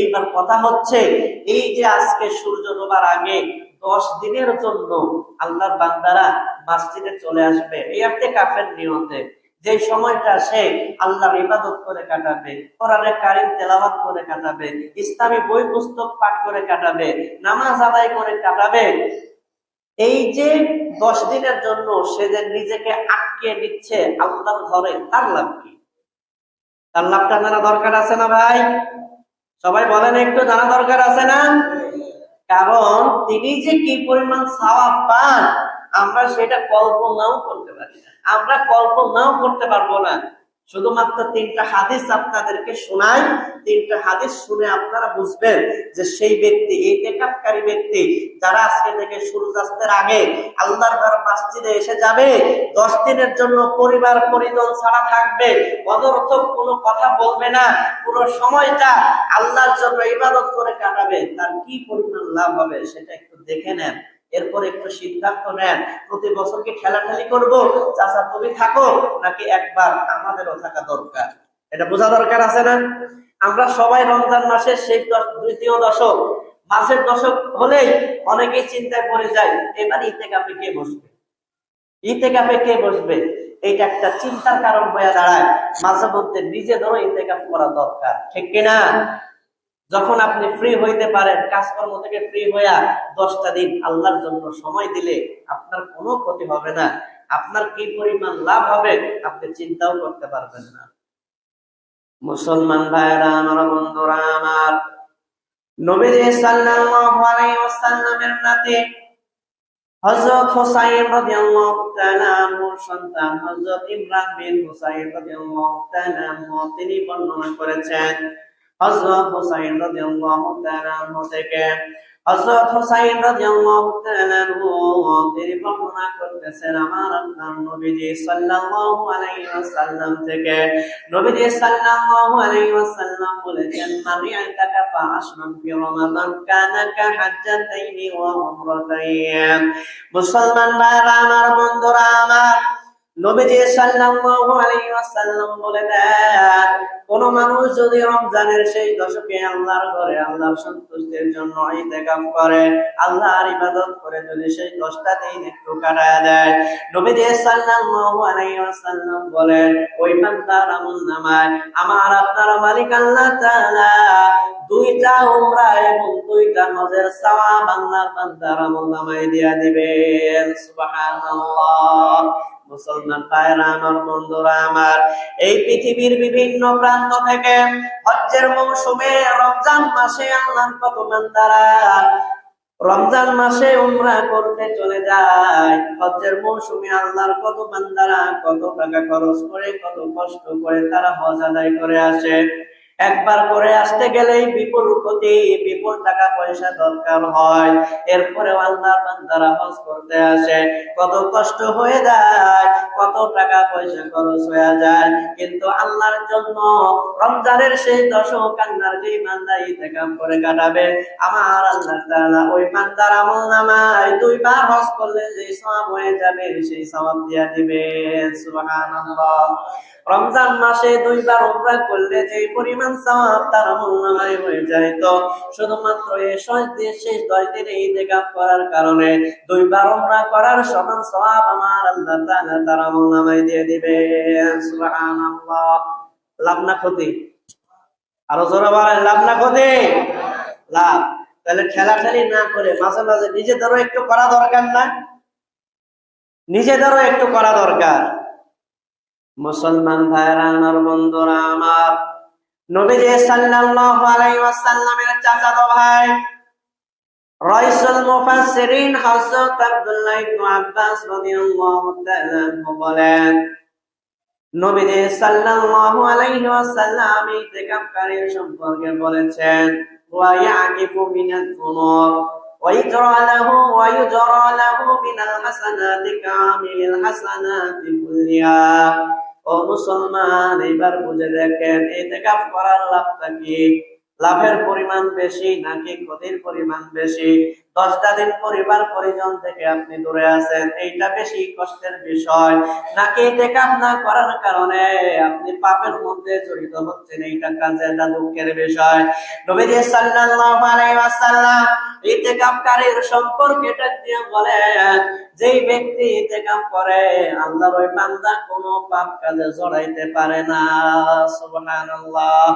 এইবার কথা হচ্ছে, এই যে আজকে সূর্য ডোবার আগে দশ দিনের জন্য আল্লাহর বান্দারা মসজিদে চলে আসবে, এই আর্থে কাফের নিয়তে। যে সময়টা সে আল্লাহর ইবাদত করে কাটাবে কোরআনের কারিম তেলাওয়াত করে কাটাবে, ইসলামী বই পুস্তক পাঠ করে কাটাবে, নামাজ আদায় করে কাটাবে, এই যে দশ দিনের জন্য সে যে নিজেকে আটকে নিচ্ছে আল্লাহর ঘরে, তার লাভ কি? তার লাভটা জানা দরকার আছে না ভাই? সবাই বলেন, একটু জানা দরকার আছে না? কারণ তিনি যে কি পরিমাণ সাওয়াব পান, আমরা সেটা কল্পনাও করতে পারি না। আমরা কল্পনাও করতে পারব না। শুধুমাত্র তিনটা হাদিস আপনাদেরকে শোনাই, তিনটা হাদিস শুনে আপনারা বুঝবেন যে সেই ব্যক্তি, এই টেকাপকারী ব্যক্তি, যারা আজকে থেকে সূর্যাস্তের আগে আল্লাহর ঘর মসজিদে এসে যাবে, দশ দিনের জন্য পরিবার পরিজন ছাড়া থাকবে, অনর্থক কোনো কথা বলবে না পুরো সময়টা আল্লাহর জন্য ইবাদত করে কাটাবে, তার কি পরিমাণ লাভ হবে সেটা একটু দেখে নেন। এরপর একটু সিদ্ধান্ত নেন, প্রতি বছর কি ঠেলাঠেলি করব? চাচা, তুমি থাকো, নাকি একবার আমাদেরও থাকা দরকার? এটা বোঝা দরকার আছে না? আমরা সবাই রমজান মাসের দশ, দ্বিতীয় দশক, মাসের দশক হলেই অনেকেই চিন্তায় পড়ে যায়, এবার ইতে কাপে কে বসবে ইতে কাপে কে বসবে এইটা একটা চিন্তার কারণ হয়ে দাঁড়ায়, মাঝে মধ্যে নিজে ধরো ইতে কাপ করা দরকার, ঠিক কিনা? যখন আপনি ফ্রি হইতে পারেন, কাজকর্ম থেকে ফ্রি হইয়া দশটা দিন আল্লাহর জন্য সময় দিলে আপনার কোনো ক্ষতি হবে না। আপনার কি পরিমাণ লাভ হবে, আপনি চিন্তাও করতে পারবেন না। মুসলমান ভাইরা আমার বন্ধুরা, আমার তিনি বর্ণনা করেছেন হযরত হুসাইন রাদিয়াল্লাহু তাআলা আনহু থেকে হযরত হুসাইন রাদিয়াল্লাহু তাআলা আনহু তিনি বর্ণনা করতেছেন আমার আল্লাহ নবীজি সাল্লাল্লাহু আলাইহি ওয়াসাল্লাম থেকে নবীজি সাল্লাল্লাহু আলাইহি ওয়াসাল্লাম বলেছেন মান ইয়াতাকাফা আশরান ফি রমাদান কানা কা হাজ্জাতাইনি ওয়া উমরাতাইন মুসলমান ভাইরা আমার বন্ধুরা আমার বলে কোন মানুষ যদি রমজানের সেই দশকে আল্লাহর ঘরে আল্লাহর সন্তুষ্টির জন্য ইতিকাফ করে, আল্লাহর ইবাদত করে যদি সেই দশটা দিন একটু কাটায় দেয় আলাইহি ওয়াসাল্লাম বলেন, ওই বান্দার আমল নামায় আমার আপনার মালিক আল্লাহ দুইটা উমরা এবং দুইটা হজের সওয়াব আল্লাহর বান্দার আমল নামায় দিয়া দিবেন। মুসলমান ভাইরা আমার বন্ধুরা আমার, এই পৃথিবীর বিভিন্ন প্রান্ত থেকে হজ্জের মৌসুমে রমজান মাসে আল্লাহর কত বান্দারা রমজান মাসে উমরা করতে চলে যায়, হজ্জের মৌসুমে আল্লাহর কত বান্দারা কত টাকা খরচ করে, কত কষ্ট করে তারা হজ আদায় করে আসে। একবার করে আসতে গেলেই বিপুল ক্ষতি, বিপুল টাকা পয়সা দরকার হয়। এরপরে আল্লাহর বান্দারা হজ করতে আসে। কত কষ্ট হয়ে যায়, কত টাকা পয়সা খরচ হয়ে যায়। কিন্তু আল্লাহর জন্য রমজানের সেই দশক আল্লাহর যে বান্দা ইতেকাম করে কাটাবে। আমার আল্লাহ তাআলা ওই বান্দার আমল নামায় দুইবার হজ করলে যে সওয়াব হয়ে যাবে, সেই সওয়াব দিয়া দিবে সুবহানাল্লাহ। রমজান মাসে দুইবার উমরা করলে যে পরিমাণ সওয়াব তার আমলনামায় হয়ে যায় তো। শুধুমাত্র এই দিন, শেষ দশ দিনে ইতিকাফ করার কারণে দুইবার উমরা করার সমান সওয়াব আমার আল্লাহ তাআলা তার আমলনামায় দিয়ে দিবে সুবহানাল্লাহ। লাভ না ক্ষতি? আরও জোরে বলেন, লাভ না ক্ষতি? লাভ। তাহলে খেলা ঠেলাঠেলি না করে মাঝে মাঝে নিজেদেরও একটু করা দরকার না? নিজেদেরও একটু করা দরকার। মুসলমান ভাইরা আমার বন্ধুরা আমার নবীজি সাল্লাল্লাহু আলাইহি ওয়াসাল্লামের চাচাতো ভাই রাইসুল মুফাসসিরিন হযরত আব্দুল্লাহ ইবনে আব্বাস রাদিয়াল্লাহু তাআলা আনহু বলেন নবীজি সাল্লাল্লাহু আলাইহি ওয়াসাল্লাম ইতিকাফকারীর সম্পর্কে বলেছেন ওয়া ইয়াকিফু মিনাল যুনুব ويجرى له ويجرى له من الحسنات كامل الحسنات كلها ও মুসলমান এবার বুঝে দেখেন এতেকাফ করার লাভটা কি? লাভের পরিমাণ বেশি নাকি ক্ষতির পরিমাণ বেশি? দশটা দিন পরিবার পরিজন থেকে আপনি দূরে আছেন, এইটা বেশি কষ্টের বিষয়। নাকি টেকাপ না করার কারণে আপনি পাপের মধ্যে জড়িত হচ্ছেন, এইটা কাজের দুঃখের বিষয়। নবীজি সাল্লাল্লাহু আলাইহি ওয়াসাল্লাম ইতিকাফকারীর সম্পর্কে এটা বলেন যেই ব্যক্তি ইতিকাফ করে, আল্লাহর ওই বান্দা কোনো পাপ কাজে জড়াইতে পারে না। সুবহানাল্লাহ।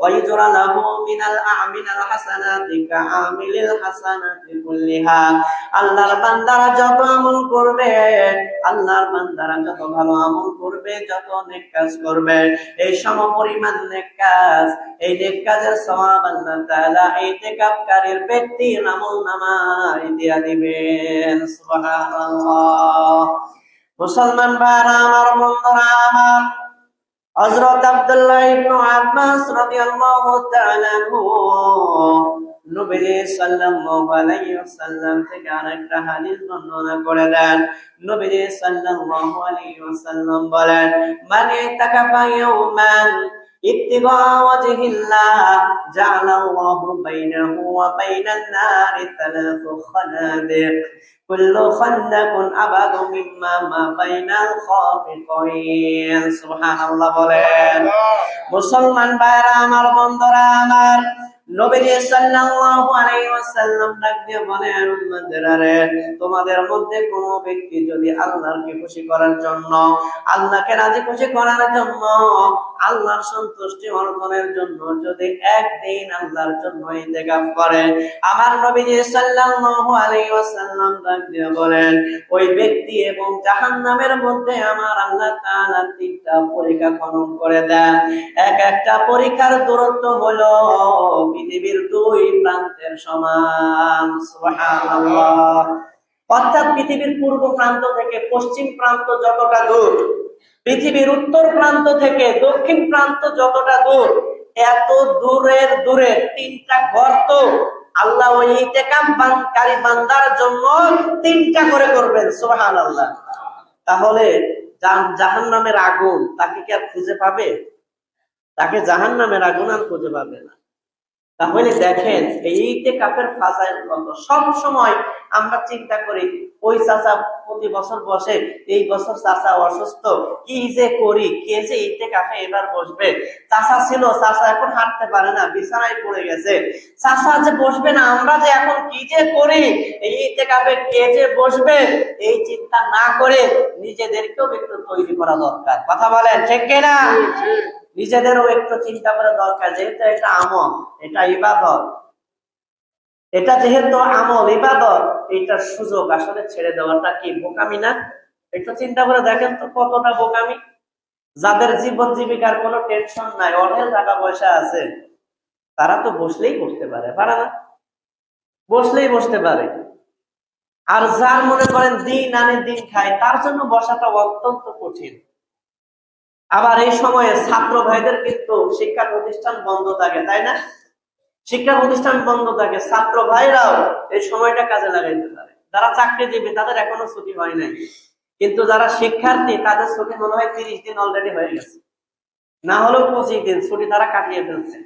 ওয়াইজরা লাহু মিনাল আমিনাল হাসানাতি কাআমিলিল হাসানাতি কুল্লিহা। আল্লাহর বান্দারা যত আমল করবে, আল্লাহর বান্দারা যত ভালো আমল করবে, যত নেক কাজ করবে। এই সম পরিমাণ নেক কাজ, এই নেক কাজের সওয়াব আল্লাহ তাআলা ইতিকাফকারীর ব্যক্তির আমল নামায় দিয়া দিবেন। সুবহানাল্লাহ। মুসলমান ভাইরা, আমার বন্ধুরা, আমার হযরত আব্দুল্লাহ ইবনে আব্বাস রাদিয়াল্লাহু তাআলা নবী সাল্লাল্লাহু আলাইহি ওয়াসাল্লাম থেকে আরেকটা হাদিস বর্ণনা করে দেন। নবী সাল্লাল্লাহু আলাইহি ওয়াসাল্লাম বলেন, মান ইতাকাফা ইয়াওমান ابتغاء وجه الله جعل الله بينه وبين النار ثلاث خنادق كل خندق أبعد مما ما بين الخافقين سبحان الله বলেন মুসলমান ভাইরা আমার বন্ধুরা আমার নবীজি সাল্লাল্লাহু আলাইহি ওয়াসাল্লাম ডাক দিয়ে বলেন উম্মতেরা রে তোমাদের মধ্যে কোন ব্যক্তি যদি আল্লাহকে খুশি করার জন্য আল্লাহকে রাজি খুশি করার জন্য আল্লাহর সন্তুষ্টি অর্জনের জন্য যদি একদিন আল্লাহর জন্য ইন্তেকাফ করে, আমার নবীজি সাল্লাল্লাহু আলাইহি ওয়াসাল্লাম ডাক দিয়ে বলেন, ওই ব্যক্তি এবং জাহান্নামের মধ্যে আমার আল্লাহ তাআলা তিনটা পরীক্ষা খনন করে দেন। এক একটা পরীক্ষার দূরত্ব হলো পৃথিবীর দুই প্রান্তের সমান। সুবহানাল্লাহ। অর্থাৎ পৃথিবীর পূর্ব প্রান্ত থেকে পশ্চিম প্রান্ত যতটা দূর, পৃথিবীর উত্তর প্রান্ত থেকে দক্ষিণ প্রান্ত যতটা দূর, এত দূরের দূরে তিনটা গর্ত আল্লাহ ওই ইতেকামকারী বান্দার জন্য তিনটা করে করবেন সোহান আল্লাহ তাহলে জাহান নামের আগুন তাকে কি আর খুঁজে পাবে? তাকে জাহান নামের আগুন আর খুঁজে পাবে না। তাহলে দেখেন এইতে কাপের ফাজাইল কত সব সময় আমরা চিন্তা করি, ওই চাচা প্রতি বছর বসে, এই বছর চাচা অসুস্থ, কি যে করি, কে যে ইতে কাপে এবার বসবে? চাচা ছিল, চাচা এখন হাঁটতে পারে না, বিছানায় পড়ে গেছে। চাচা যে বসবে না, আমরা যে এখন কি যে করি, এই ইতে কাপে কে যে বসবে, এই চিন্তা না করে নিজেদেরকেও একটু তৈরি করা দরকার। কথা বলেন, ঠিক কিনা? নিজেদেরও একটু চিন্তা করা দরকার, যেহেতু এটা আমল, এটা ইবাদত। এটা যেহেতু আমল, ইবাদত এইটার সুযোগ। আসলে ছেড়ে দেওয়াটা কি বোকামি না? একটু চিন্তা করে দেখেন তো কতটা বোকামি। যাদের জীবন জীবিকার কোনো টেনশন নাই অনেক টাকা পয়সা আছে, তারা তো বসলেই বসতে পারে পারে না। বসলেই বসতে পারে। আর যার মনে করেন দিন আনে দিন খায়, তার জন্য বসাটা অত্যন্ত কঠিন। আবার এই সময়ে ছাত্র ভাইদের কিন্তু শিক্ষা প্রতিষ্ঠান বন্ধ থাকে, তাই না? শিক্ষা প্রতিষ্ঠান বন্ধ থাকে, ছাত্র ভাইরাও এই সময়টা কাজে লাগাইতে পারে। যারা চাকরিজীবী, তাদের এখনও ছুটি হয় নাই। কিন্তু যারা শিক্ষার্থী, তাদের ছুটি মনে হয় তিরিশ দিন অলরেডি হয়ে গেছে। না হলেও পঁচিশ দিন ছুটি তারা কাটিয়ে ফেলছে।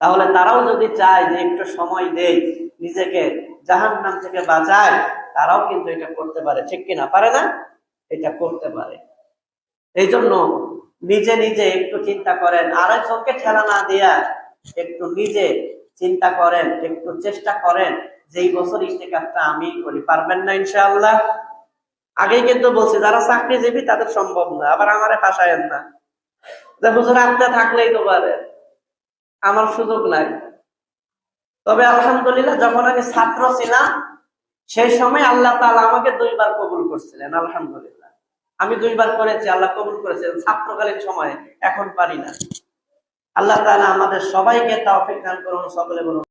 তাহলে তারাও যদি চায় যে একটু সময় দেয়, নিজেকে জাহান নাম থেকে বাঁচায়, তারাও কিন্তু এটা করতে পারে। ঠিক কিনা? পারে না? এটা করতে পারে। এই জন্য নিজে নিজে একটু চিন্তা করেন। আরেকজনকে ঠেলা না দিয়া একটু নিজে চিন্তা করেন, একটু চেষ্টা করেন যে এই বছর ইস্তেকারটা আমি করি। পারবেন না ইনশাআল্লাহ? আগেই কিন্তু বলছি, যারা চাকরিজীবী তাদের সম্ভব না, আবার আমারে ফাঁসায়েন না। যে হুজুর আপনি থাকলেই তো পারে, আমার সুযোগ নাই। তবে আলহামদুলিল্লাহ, যখন আমি ছাত্র ছিলাম, সেই সময় আল্লাহ তাআলা আমাকে দুইবার কবুল করছিলেন, আলহামদুলিল্লাহ। আমি দুইবার করেছি, আল্লাহ কবুল করেছেন। ছাত্রকালীন সময়ে, এখন পারি না। আল্লাহ তালা আমাদের সবাইকে তাও অপেক্ষা করুন, সকলে বলুন।